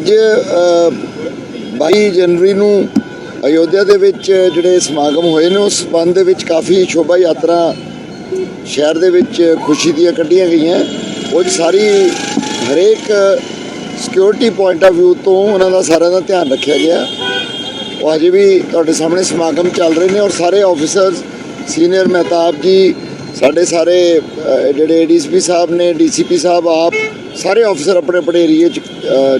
ਅੱਜ ਅ, 22 ਜਨਵਰੀ ਨੂੰ ਅਯੋਧਿਆ ਦੇ ਵਿੱਚ ਜਿਹੜੇ ਸਮਾਗਮ ਹੋਏ ਨੇ ਉਸ ਸੰਬੰਧ ਦੇ ਵਿੱਚ ਕਾਫੀ ਸ਼ੋਭਾ ਯਾਤਰਾ ਸ਼ਹਿਰ ਦੇ ਵਿੱਚ ਖੁਸ਼ੀ ਦੀਆਂ ਕੱਢੀਆਂ ਗਈਆਂ। ਉਹ ਸਾਰੀ ਹਰੇਕ ਸਿਕਿਉਰਿਟੀ ਪੁਆਇੰਟ ਆਫ View ਤੋਂ ਉਹਨਾਂ ਦਾ ਸਾਰਿਆਂ ਦਾ ਧਿਆਨ ਰੱਖਿਆ ਗਿਆ। ਉਹ ਅਜੇ ਵੀ ਤੁਹਾਡੇ ਸਾਹਮਣੇ ਸਮਾਗਮ ਚੱਲ ਰਹੇ ਨੇ ਔਰ ਸਾਰੇ ਆਫੀਸਰਸ ਸੀਨੀਅਰ ਮਹਿਤਾਬ ਜੀ ਸਾਡੇ ਸਾਰੇ ਅ, ਜਿਹੜੇ ਏਡੀਸੀਪੀ ਸਾਹਿਬ ਨੇ ਡੀਸੀਪੀ ਸਾਹਿਬ ਆਪ ਸਾਰੇ ਆਫੀਸਰ ਆਪਣੇ ਆਪਣੇ ਏਰੀਏ 'ਚ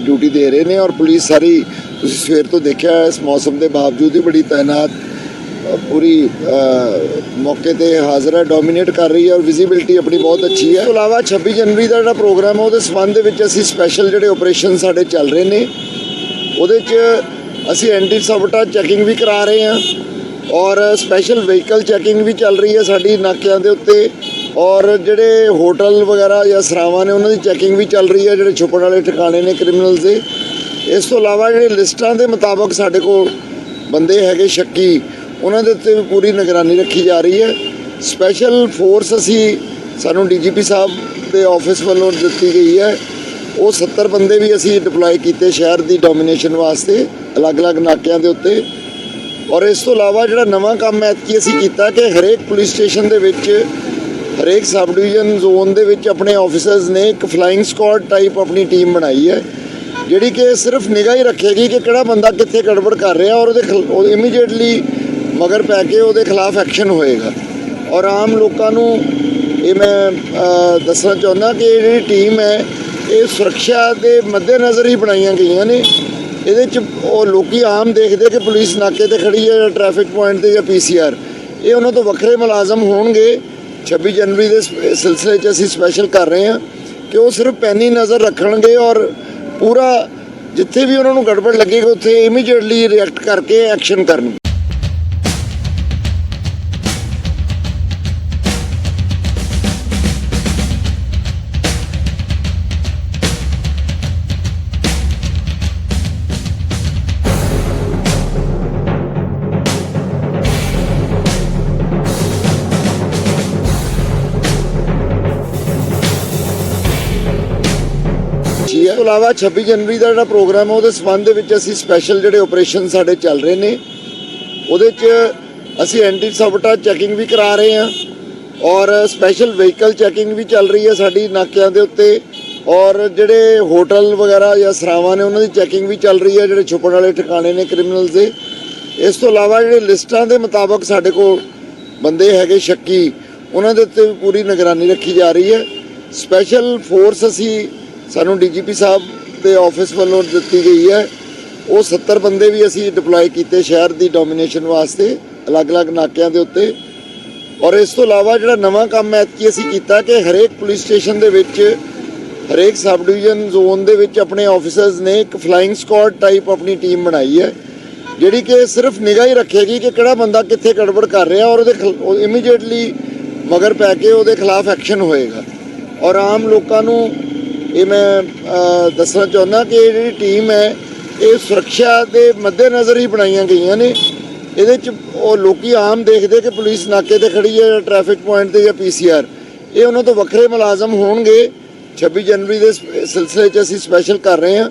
ਡਿਊਟੀ ਦੇ ਰਹੇ ਨੇ ਔਰ ਪੁਲਿਸ ਸਾਰੀ ਤੁਸੀਂ ਸਵੇਰ ਤੋਂ ਦੇਖਿਆ ਇਸ ਮੌਸਮ ਦੇ ਬਾਵਜੂਦ ਵੀ ਬੜੀ ਤਾਇਨਾਤ ਪੂਰੀ ਮੌਕੇ ਤੇ ਹਾਜ਼ਰ ਹੈ ਡੋਮੀਨੇਟ ਕਰ ਰਹੀ ਹੈ ਔਰ ਵਿਜ਼ਿਬਿਲਟੀ ਆਪਣੀ ਬਹੁਤ ਅੱਛੀ ਹੈ। ਇਸ ਤੋਂ ਇਲਾਵਾ 26 ਜਨਵਰੀ ਦਾ ਜਿਹੜਾ ਪ੍ਰੋਗਰਾਮ ਹੈ, ਉਹਦੇ ਸੰਬੰਧ ਦੇ ਵਿੱਚ ਅਸੀਂ ਸਪੈਸ਼ਲ ਜਿਹੜੇ ਆਪਰੇਸ਼ਨ ਸਾਡੇ ਚੱਲ ਰਹੇ ਨੇ, ਉਹਦੇ 'ਚ ਅਸੀਂ ਐਂਟੀ ਸਬਟਾ ਚੈਕਿੰਗ ਵੀ ਕਰਾ ਰਹੇ ਹਾਂ ਔਰ ਸਪੈਸ਼ਲ ਵਹੀਕਲ ਚੈਕਿੰਗ ਵੀ ਚੱਲ ਰਹੀ ਹੈ ਸਾਡੀ ਨਾਕਿਆਂ ਦੇ ਉੱਤੇ। ਔਰ ਜਿਹੜੇ ਹੋਟਲ ਵਗੈਰਾ ਜਾਂ ਸਰਾਵਾਂ ਨੇ, ਉਹਨਾਂ ਦੀ ਚੈਕਿੰਗ ਵੀ ਚੱਲ ਰਹੀ ਹੈ, ਜਿਹੜੇ ਛੁਪਣ ਵਾਲੇ ਠਿਕਾਣੇ ਨੇ ਕ੍ਰਿਮੀਨਲਸ ਦੇ। ਇਸ ਤੋਂ ਇਲਾਵਾ ਜਿਹੜੇ ਲਿਸਟਾਂ ਦੇ ਮੁਤਾਬਕ ਸਾਡੇ ਕੋਲ ਬੰਦੇ ਹੈਗੇ ਸ਼ੱਕੀ, ਉਹਨਾਂ ਦੇ ਉੱਤੇ ਵੀ ਪੂਰੀ ਨਿਗਰਾਨੀ ਰੱਖੀ ਜਾ ਰਹੀ ਹੈ। ਸਪੈਸ਼ਲ ਫੋਰਸ ਅਸੀਂ, ਸਾਨੂੰ ਡੀਜੀਪੀ ਸਾਹਿਬ ਦੇ ਆਫਿਸ ਵੱਲੋਂ ਦਿੱਤੀ ਗਈ ਹੈ। ਉਹ 70 ਬੰਦੇ ਵੀ ਅਸੀਂ ਡਿਪਲੋਏ ਕੀਤੇ ਸ਼ਹਿਰ ਦੀ ਡੋਮੀਨੇਸ਼ਨ ਵਾਸਤੇ, ਅਲੱਗ-ਅਲੱਗ ਨਾਕਿਆਂ ਦੇ ਉੱਤੇ। ਔਰ ਇਸ ਤੋਂ ਇਲਾਵਾ ਜਿਹੜਾ ਨਵਾਂ ਕੰਮ ਐਤਕੀ ਅਸੀਂ ਕੀਤਾ ਕਿ ਹਰੇਕ ਪੁਲਿਸ ਸਟੇਸ਼ਨ ਦੇ ਵਿੱਚ ਹਰੇਕ ਸਬ ਡਿਵੀਜ਼ਨ ਜ਼ੋਨ ਦੇ ਵਿੱਚ ਆਪਣੇ ਆਫੀਸਰਸ ਨੇ ਇੱਕ ਫਲਾਈਂਗ ਸquad ਟਾਈਪ ਆਪਣੀ ਟੀਮ ਬਣਾਈ ਹੈ, ਜਿਹੜੀ ਕਿ ਸਿਰਫ ਨਿਗਾਹ ਹੀ ਰੱਖੇਗੀ ਕਿ ਕਿਹੜਾ ਬੰਦਾ ਕਿੱਥੇ ਗੜਬੜ ਕਰ ਰਿਹਾ ਔਰ ਉਹਦੇ ਖਿਲ- ਇਮੀਡੀਏਟਲੀ ਮਗਰ ਪੈ ਕੇ ਉਹਦੇ ਖਿਲਾਫ ਐਕਸ਼ਨ ਹੋਏਗਾ। ਔਰ ਆਮ ਲੋਕਾਂ ਨੂੰ ਇਹ ਮੈਂ ਦੱਸਣਾ ਚਾਹੁੰਦਾ ਕਿ ਇਹ ਜਿਹੜੀ ਟੀਮ ਹੈ, ਇਹ ਸੁਰੱਖਿਆ ਦੇ ਮੱਦੇਨਜ਼ਰ ਹੀ ਬਣਾਈਆਂ ਗਈਆਂ ਨੇ। ਇਹਦੇ ਚ ਉਹ ਲੋਕੀ ਆਮ ਦੇਖਦੇ ਕਿ ਪੁਲਿਸ ਨਾਕੇ ਤੇ ਖੜੀ ਹੈ ਜਾਂ ਟ੍ਰੈਫਿਕ ਪੁਆਇੰਟ ਤੇ ਜਾਂ ਪੀਸੀਆਰ ਇਹ ਉਹਨਾਂ ਤੋਂ ਵੱਖਰੇ ਮੁਲਾਜ਼ਮ ਹੋਣਗੇ। 26 ਜਨਵਰੀ ਦੇ ਸਿਲਸਿਲੇ 'ਚ ਅਸੀਂ ਸਪੈਸ਼ਲ ਕਰ ਰਹੇ ਹਾਂ ਕਿ ਉਹ ਸਿਰਫ ਪੈਨੀ ਨਜ਼ਰ ਰੱਖਣਗੇ ਔਰ ਪੂਰਾ ਜਿੱਥੇ ਵੀ ਉਹਨਾਂ ਨੂੰ ਗੜਬੜ ਲੱਗੇਗੀ, ਉੱਥੇ ਇਮੀਡੀਏਟਲੀ ਰਿਐਕਟ ਕਰਕੇ ਐਕਸ਼ਨ ਕਰਨਗੇ। ਇਸ ਤੋਂ ਇਲਾਵਾ 26 ਜਨਵਰੀ ਦਾ ਜਿਹੜਾ ਪ੍ਰੋਗਰਾਮ ਹੈ, ਉਹਦੇ ਸੰਬੰਧ ਦੇ ਵਿੱਚ ਅਸੀਂ ਸਪੈਸ਼ਲ ਜਿਹੜੇ ਆਪਰੇਸ਼ਨ ਸਾਡੇ ਚੱਲ ਰਹੇ ਨੇ। ਉਹਦੇ 'ਚ ਅਸੀਂ ਐਂਟੀ ਸਬਟਾ ਚੈਕਿੰਗ ਵੀ ਕਰਾ ਰਹੇ ਹਾਂ ਔਰ ਸਪੈਸ਼ਲ ਵਹੀਕਲ ਚੈਕਿੰਗ ਵੀ ਚੱਲ ਰਹੀ ਹੈ ਸਾਡੀ ਨਾਕਿਆਂ ਦੇ ਉੱਤੇ ਔਰ ਜਿਹੜੇ ਹੋਟਲ ਵਗੈਰਾ ਜਾਂ ਸਰਾਵਾਂ ਨੇ, ਉਹਨਾਂ ਦੀ ਚੈਕਿੰਗ ਵੀ ਚੱਲ ਰਹੀ ਹੈ, ਜਿਹੜੇ ਛੁਪਣ ਵਾਲੇ ਠਿਕਾਣੇ ਨੇ ਕ੍ਰਿਮੀਨਲਸ ਦੇ। ਇਸ ਤੋਂ ਇਲਾਵਾ ਜਿਹੜੇ ਲਿਸਟਾਂ ਦੇ ਮੁਤਾਬਕ ਸਾਡੇ ਕੋਲ ਬੰਦੇ ਹੈਗੇ ਸ਼ੱਕੀ, ਉਹਨਾਂ ਦੇ ਉੱਤੇ ਵੀ ਪੂਰੀ ਨਿਗਰਾਨੀ ਰੱਖੀ ਜਾ ਰਹੀ ਹੈ। ਸਪੈਸ਼ਲ ਫੋਰਸ ਅਸੀਂ ਸਾਨੂੰ ਡੀਜੀਪੀ ਸਾਹਿਬ ਦੇ ਆਫਿਸ ਵੱਲੋਂ ਦਿੱਤੀ ਗਈ ਹੈ। ਉਹ 70 ਬੰਦੇ ਵੀ ਅਸੀਂ ਡਿਪਲੋਏ ਕੀਤੇ ਸ਼ਹਿਰ ਦੀ ਡੋਮੀਨੇਸ਼ਨ ਵਾਸਤੇ, ਅਲੱਗ-ਅਲੱਗ ਨਾਕਿਆਂ ਦੇ ਉੱਤੇ। ਔਰ ਇਸ ਤੋਂ ਇਲਾਵਾ ਜਿਹੜਾ ਨਵਾਂ ਕੰਮ ਐਤਕੀ ਅਸੀਂ ਕੀਤਾ ਕਿ ਹਰੇਕ ਪੁਲਿਸ ਸਟੇਸ਼ਨ ਦੇ ਵਿੱਚ, ਹਰੇਕ ਸਬ ਡਿਵੀਜ਼ਨ ਜ਼ੋਨ ਦੇ ਵਿੱਚ ਆਪਣੇ ਆਫੀਸਰਸ ਨੇ ਇੱਕ ਫਲਾਈਂਗ ਸquad ਟਾਈਪ ਆਪਣੀ ਟੀਮ ਬਣਾਈ ਹੈ, ਜਿਹੜੀ ਕਿ ਸਿਰਫ ਨਿਗਾਹ ਹੀ ਰੱਖੇਗੀ ਕਿ ਕਿਹੜਾ ਬੰਦਾ ਕਿੱਥੇ ਗੜਬੜ ਕਰ ਰਿਹਾ ਔਰ ਉਹਦੇ ਖਿਲ- ਇਮੀਡੀਏਟਲੀ ਮਗਰ ਪੈ ਕੇ ਉਹਦੇ ਖਿਲਾਫ ਐਕਸ਼ਨ ਹੋਏਗਾ। ਔਰ ਆਮ ਲੋਕਾਂ ਨੂੰ ਇਹ ਮੈਂ ਦੱਸਣਾ ਚਾਹੁੰਦਾ ਕਿ ਇਹ ਜਿਹੜੀ ਟੀਮ ਹੈ, ਇਹ ਸੁਰੱਖਿਆ ਦੇ ਮੱਦੇਨਜ਼ਰ ਹੀ ਬਣਾਈਆਂ ਗਈਆਂ ਨੇ। ਇਹਦੇ ਚ ਉਹ ਲੋਕੀ ਆਮ ਦੇਖਦੇ ਕਿ ਪੁਲਿਸ ਨਾਕੇ ਤੇ ਖੜੀ ਹੈ ਜਾਂ ਟ੍ਰੈਫਿਕ ਪੁਆਇੰਟ ਤੇ ਜਾਂ ਪੀਸੀਆਰ ਇਹ ਉਹਨਾਂ ਤੋਂ ਵੱਖਰੇ ਮੁਲਾਜ਼ਮ ਹੋਣਗੇ। 26 ਜਨਵਰੀ ਦੇ ਸਿਲਸਿਲੇ 'ਚ ਅਸੀਂ ਸਪੈਸ਼ਲ ਕਰ ਰਹੇ ਹਾਂ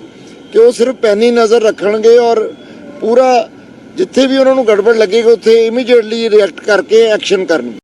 ਕਿ ਉਹ ਸਿਰਫ ਪੈਨੀ ਨਜ਼ਰ ਰੱਖਣਗੇ ਔਰ ਪੂਰਾ ਜਿੱਥੇ ਵੀ ਉਹਨਾਂ ਨੂੰ ਗੜਬੜ ਲੱਗੇਗੀ, ਉੱਥੇ ਇਮੀਡੀਏਟਲੀ ਰਿਐਕਟ ਕਰਕੇ ਐਕਸ਼ਨ ਕਰਨਗੇ।